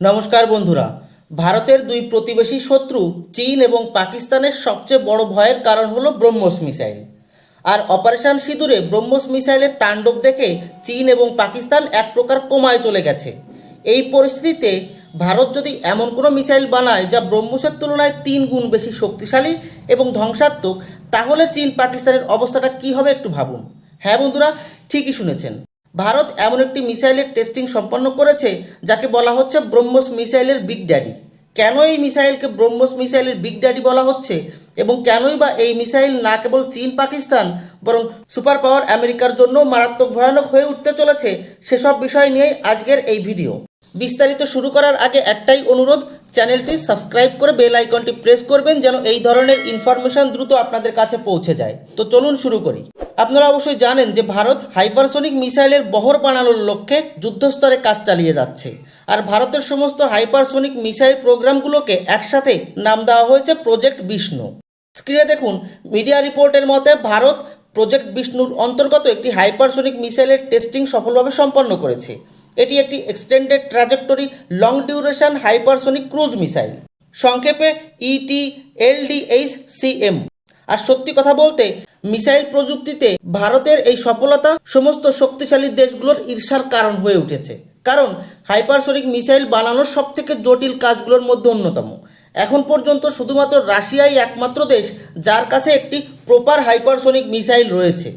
নমস্কার বন্ধুরা। ভারতের দুই প্রতিবেশী শত্রু চীন এবং পাকিস্তানের সবচেয়ে বড় ভয়ের কারণ হলো ব্রহ্মস মিসাইল। আর অপারেশন সিঁদুরে ব্রহ্মস মিসাইলের তাণ্ডব দেখে চীন এবং পাকিস্তান এক প্রকার কোমায় চলে গেছে। এই পরিস্থিতিতে ভারত যদি এমন কোনো মিসাইল বানায় যা ব্রহ্মসের তুলনায় তিন গুণ বেশি শক্তিশালী এবং ধ্বংসাত্মক, তাহলে চীন পাকিস্তানের অবস্থাটা কী হবে একটু ভাবুন। হ্যাঁ বন্ধুরা, ঠিকই শুনেছেন। ভারত এমন একটি মিসাইলের টেস্টিং সম্পন্ন করেছে যাকে বলা হচ্ছে ব্রহ্মস মিসাইলের বিগ ড্যাডি কেন এই মিসাইলকে ব্রহ্মস মিসাইলের বিগ ড্যাডি বলা হচ্ছে এবং কেনই বা এই মিসাইল না কেবল চীন, পাকিস্তান, বরং সুপার পাওয়ার আমেরিকার জন্য মারাত্মক ভয়ানক হয়ে উঠতে চলেছে সেসব বিষয় নিয়েই আজকের এই ভিডিও বিস্তারিত শুরু করার আগে একটাই অনুরোধ, চ্যানেলটি সাবস্ক্রাইব করে বেল আইকনটি প্রেস করবেন যেন এই ধরনের ইনফরমেশন দ্রুত আপনাদের কাছে পৌঁছে যায়। তো চলুন শুরু করি। আপনারা অবশ্যই জানেন যে ভারত হাইপারসোনিক মিসাইলের বহর বানানোর লক্ষ্যে যুদ্ধস্তরে কাজ চালিয়ে যাচ্ছে। আর ভারতের সমস্ত হাইপারসোনিক মিসাইল প্রোগ্রামগুলোকে একসাথে নাম দেওয়া হয়েছে প্রজেক্ট বিষ্ণু। স্ক্রিনে দেখুন, মিডিয়া রিপোর্টের মতে ভারত প্রজেক্ট বিষ্ণুর অন্তর্গত একটি হাইপারসোনিক মিসাইলের টেস্টিং সফলভাবে সম্পন্ন করেছে। এটি একটি extended trajectory long duration hypersonic cruise missile. সংক্ষেপে ইটি এলডিএইচ সিএম আর সত্যি কথা বলতে, মিসাইল প্রযুক্তিতে ভারতের এই সফলতা সমস্ত শক্তিশালী দেশগুলোর ঈর্ষার কারণ হয়ে উঠেছে। কারণ, হাইপারসোনিক মিসাইল বানানোর সবথেকে জটিল কাজগুলোর মধ্যে অন্যতম। এখন পর্যন্ত শুধুমাত্র রাশিয়াই একমাত্র দেশ যার কাছে একটি প্রপার হাইপারসোনিক মিসাইল রয়েছে।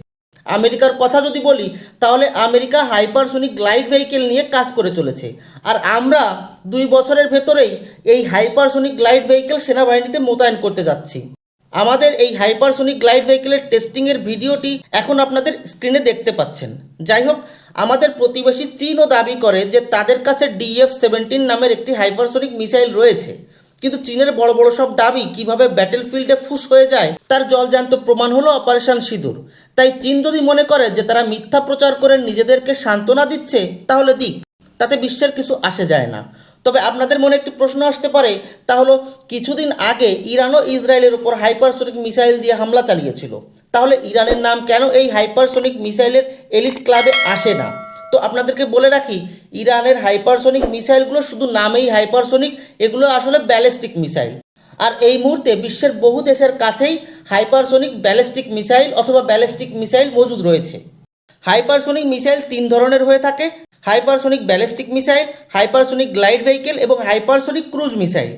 আমেরিকার কথা যদি বলি, তাহলে আমেরিকা হাইপারসোনিক গ্লাইড ভেহিকেল নিয়ে কাজ করে চলেছে। আর আমরা দুই বছরের ভেতরেই এই হাইপারসোনিক গ্লাইড ভেহিকেল সেনাবাহিনীতে মোতায়েন করতে যাচ্ছি। আমাদের এই হাইপারসোনিক গ্লাইড ভেহিকেলের টেস্টিংয়ের ভিডিওটি এখন আপনাদের স্ক্রিনে দেখতে পাচ্ছেন। যাই হোক, আমাদের প্রতিবেশী চীনও দাবি করে যে তাদের কাছে ডিএফ সেভেন্টিন নামের একটি হাইপারসোনিক মিসাইল রয়েছে। কিন্তু চীনের বড় বড় সব দাবি কীভাবে ব্যাটেল ফিল্ডে ফুস হয়ে যায়, তার জলজান্ত প্রমাণ হলো অপারেশন সিঁদুর। তাই চীন যদি মনে করে যে তারা মিথ্যা প্রচার করে নিজেদেরকে সান্ত্বনা দিচ্ছে, তাহলে দিক, তাতে বিশ্বের কিছু আসে যায় না। তবে আপনাদের মনে একটি প্রশ্ন আসতে পারে, তা হলো, কিছুদিন আগে ইরান ও ইসরায়েলের উপর হাইপারসোনিক মিসাইল দিয়ে হামলা চালিয়েছিল। তাহলে ইরানের নাম কেন এই হাইপারসোনিক মিসাইলের এলিট ক্লাবে আসে না? তো আপনাদেরকে বলে রাখি, ইরানের হাইপারসোনিক মিসাইলগুলো শুধু নামেই হাইপারসোনিক, এগুলো আসলে ব্যালিস্টিক মিসাইল। আর এই মুহূর্তে বিশ্বের বহু দেশের কাছেই হাইপারসোনিক ব্যালিস্টিক মিসাইল অথবা ব্যালিস্টিক মিসাইল মজুদ রয়েছে। হাইপারসোনিক মিসাইল তিন ধরনের হয়ে থাকে hypersonic ballistic missile, hypersonic glide vehicle এবং হাইপারসোনিক ক্রুজ মিসাইল।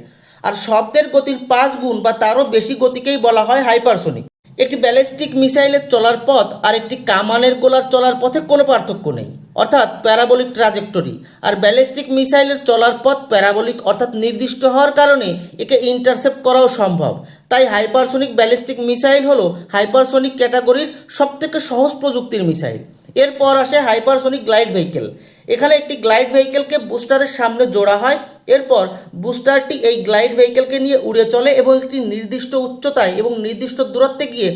আর শব্দের গতির পাঁচ গুণ বা তারও বেশি গতিকেই বলা হয় হাইপারসোনিক। একটি ব্যালিস্টিক মিসাইলের চলার পথ আর একটি কামানের গোলার চলার পথে কোনো পার্থক্য নেই, অর্থাৎ প্যারাবলিক ট্রাজেক্টরি। আর ব্যালিস্টিক মিসাইলের চলার পথ প্যারাবলিক, অর্থাৎ নির্দিষ্ট হওয়ার কারণে একে ইন্টারসেপ্ট করাও সম্ভব। তাই হাইপারসোনিক ব্যালিস্টিক মিসাইল হলো হাইপারসোনিক ক্যাটাগরির সবথেকে সহজ প্রযুক্তির মিসাইল। এরপর আসে হাইপারসোনিক গ্লাইড ভেহিকেল। এখানে একটি গ্লাইড ভেহিকেলকে বুস্টারের সামনে জোড়া হয়। এরপর বুস্টারটি এই গ্লাইড ভেহিকেলকে নিয়ে উড়ে চলে এবং একটি নির্দিষ্ট উচ্চতায় এবং নির্দিষ্ট দূরত্বে গিয়ে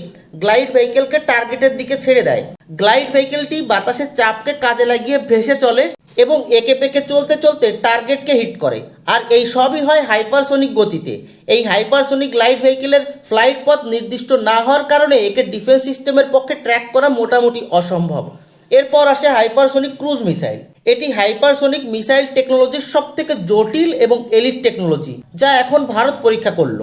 গ্লাইড ভেহিকেলকে টার্গেটের দিকে ছেড়ে দেয়। গ্লাইড ভেহিকেলটি বাতাসের চাপকে কাজে লাগিয়ে ভেসে চলে এবং একে পেকে চলতে চলতে টার্গেটকে হিট করে। আর এই সবই হয় হাইপারসোনিক গতিতে। এই হাইপারসোনিক গ্লাইড ভেহিকেলের ফ্লাইট পথ নির্দিষ্ট না হওয়ার কারণে একে ডিফেন্স সিস্টেমের পক্ষে ট্র্যাক করা মোটামুটি অসম্ভব। এরপর আসে হাইপারসোনিক ক্রুজ মিসাইল। এটি হাইপারসোনিক মিসাইল টেকনোলজির সবথেকে জটিল এবং এলিট টেকনোলজি, যা এখন ভারত পরীক্ষা করল।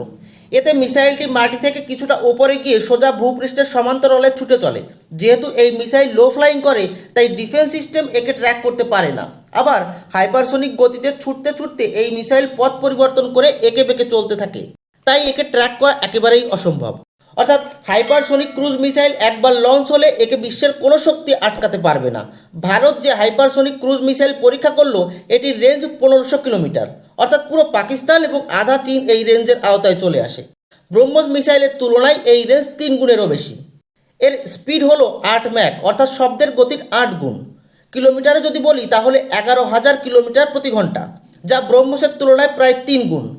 এতে মিসাইলটি মাটি থেকে কিছুটা ওপরে গিয়ে সোজা ভূপৃষ্ঠের সমান্তরালে ছুটে চলে। যেহেতু এই মিসাইল লো ফ্লাইং করে, তাই ডিফেন্স সিস্টেম একে ট্র্যাক করতে পারে না। আবার হাইপারসোনিক গতিতে ছুটতে ছুটতে এই মিসাইল পথ পরিবর্তন করে একে বেঁকে চলতে থাকে। তাই একে ট্র্যাক করা একেবারেই অসম্ভব। অর্থাৎ হাইপারসোনিক ক্রুজ মিসাইল একবার লঞ্চ হলে একে বিশ্বের কোনো শক্তি আটকাতে পারবে না। ভারত যে হাইপারসোনিক ক্রুজ মিসাইল পরীক্ষা করল, এটির রেঞ্জ পনেরোশো কিলোমিটার। অর্থাৎ পুরো পাকিস্তান এবং আধা চীন এই রেঞ্জের আওতায় চলে আসে। ব্রহ্মস মিসাইলের তুলনায় এই রেঞ্জ তিন গুণেরও বেশি। এর স্পিড হলো আট ম্যাক, অর্থাৎ শব্দের গতির আট গুণ। কিলোমিটারে যদি বলি, তাহলে এগারো হাজার কিলোমিটার প্রতি ঘণ্টা, যা ব্রহ্মসের তুলনায় প্রায় তিন গুণ।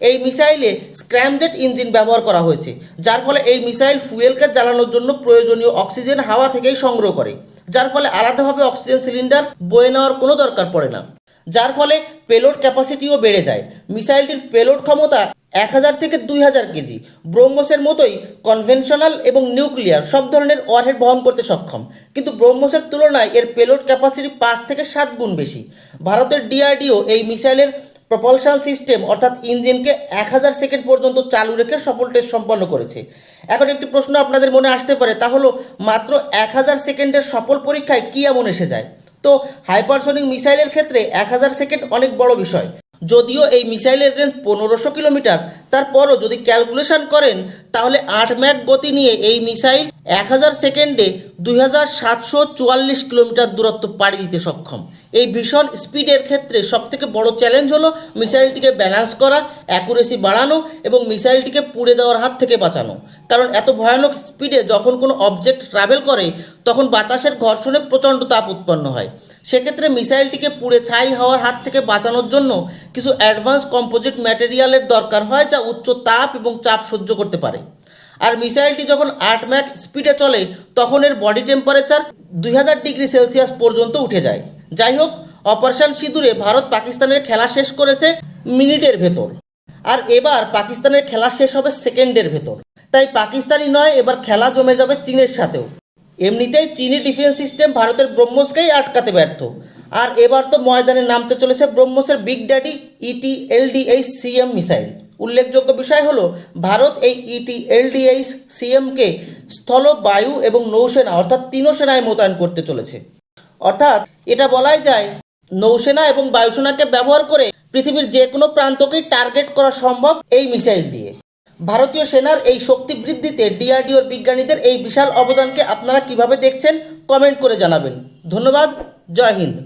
এই মিসাইলে স্ক্র্যামজেট ইঞ্জিন ব্যবহার করা হয়েছে, যার ফলে এই মিসাইল ফুয়েলকে জ্বালানোর জন্য প্রয়োজনীয় অক্সিজেন হাওয়া থেকেই সংগ্রহ করে, যার ফলে আলাদাভাবে অক্সিজেন সিলিন্ডার বয়ে নেওয়ার কোনো দরকার পড়ে না। যার ফলে পেলোড ক্যাপাসিটিও বেড়ে যায়। মিসাইলটির পেলোড ক্ষমতা এক হাজার থেকে দুই হাজার কেজি। ব্রহ্মসের মতোই কনভেনশনাল এবং নিউক্লিয়ার সব ধরনের ওয়ারহেড বহন করতে সক্ষম। কিন্তু ব্রহ্মসের তুলনায় এর পেলোড ক্যাপাসিটি পাঁচ থেকে সাত গুণ বেশি। ভারতের ডিআরডিও এই মিসাইলের প্রপলশন সিস্টেম অর্থাৎ ইঞ্জিনকে এক হাজার সেকেন্ড পর্যন্ত চালু রেখে সফল টেস্ট সম্পন্ন করেছে। এখন একটি প্রশ্ন আপনাদের মনে আসতে পারে, তা হলো মাত্র এক হাজার সেকেন্ডের সফল পরীক্ষায় কী এমন এসে যায়? তো হাইপারসনিক মিসাইলের ক্ষেত্রে এক হাজার সেকেন্ড অনেক বড় বিষয়। যদিও এই মিসাইলের রেঞ্জ পনেরোশো কিলোমিটার তারপরও যদি ক্যালকুলেশন করেন, তাহলে আট ম্যাক গতি নিয়ে এই মিসাইল এক হাজার সেকেন্ডে দুই হাজার সাতশো চুয়াল্লিশ কিলোমিটার দূরত্ব পাড়ি দিতে সক্ষম। এই ভীষণ স্পিডের ক্ষেত্রে সবথেকে বড় চ্যালেঞ্জ হলো মিসাইলটিকে ব্যালেন্স করা, অ্যাকুরেসি বাড়ানো এবং মিসাইলটিকে পুড়ে যাওয়ার হাত থেকে বাঁচানো। কারণ এত ভয়ানক স্পিডে যখন কোনো অবজেক্ট ট্রাভেল করে, তখন বাতাসের ঘর্ষণে প্রচণ্ড তাপ উৎপন্ন হয়। সেক্ষেত্রে মিসাইলটিকে পুড়ে ছাই হওয়ার হাত থেকে বাঁচানোর জন্য কিছু অ্যাডভান্স কম্পোজিট ম্যাটেরিয়ালের দরকার হয়, যা উচ্চ তাপ এবং চাপ সহ্য করতে পারে। আর মিসাইলটি যখন আট ম্যাক স্পিডে চলে, তখন এর বডি টেম্পারেচার দুই হাজার ডিগ্রি সেলসিয়াস পর্যন্ত উঠে যায়। যাই হোক, অপারেশন সিঁদুরে ভারত পাকিস্তানের খেলা শেষ করেছে মিনিটের ভেতর। আর এবার পাকিস্তানের খেলা শেষ হবে সেকেন্ডের ভেতর। তাই পাকিস্তানি নয়, এবার খেলা জমে যাবে চীনের সাথেও। এমনিতেই চীনি ডিফেন্স সিস্টেম ভারতের ব্রহ্মসকেই আটকাতে ব্যর্থ। আর এবার তো ময়দানে নামতে চলেছে ব্রহ্মসের big daddy ET LDH CM missile. উল্লেখযোগ্য বিষয় হলো, ভারত এই ইটি এলডিএইচ সিএমকে স্থল, বায়ু এবং নৌসেনা অর্থাৎ তিনও সেনায় মোতায়েন করতে চলেছে। অর্থাৎ এটা বলাই যায়, নৌসেনা এবং বায়ুসেনাকে ব্যবহার করে পৃথিবীর যে কোনো প্রান্তকেই টার্গেট করা সম্ভব এই মিসাইল দিয়ে। ভারতীয় সেনার এই শক্তি বৃদ্ধিতে ডিআরডিওর বিজ্ঞানীদের এই বিশাল অবদানকে আপনারা কীভাবে দেখছেন, কমেন্ট করে জানাবেন। ধন্যবাদ, জয় হিন্দ।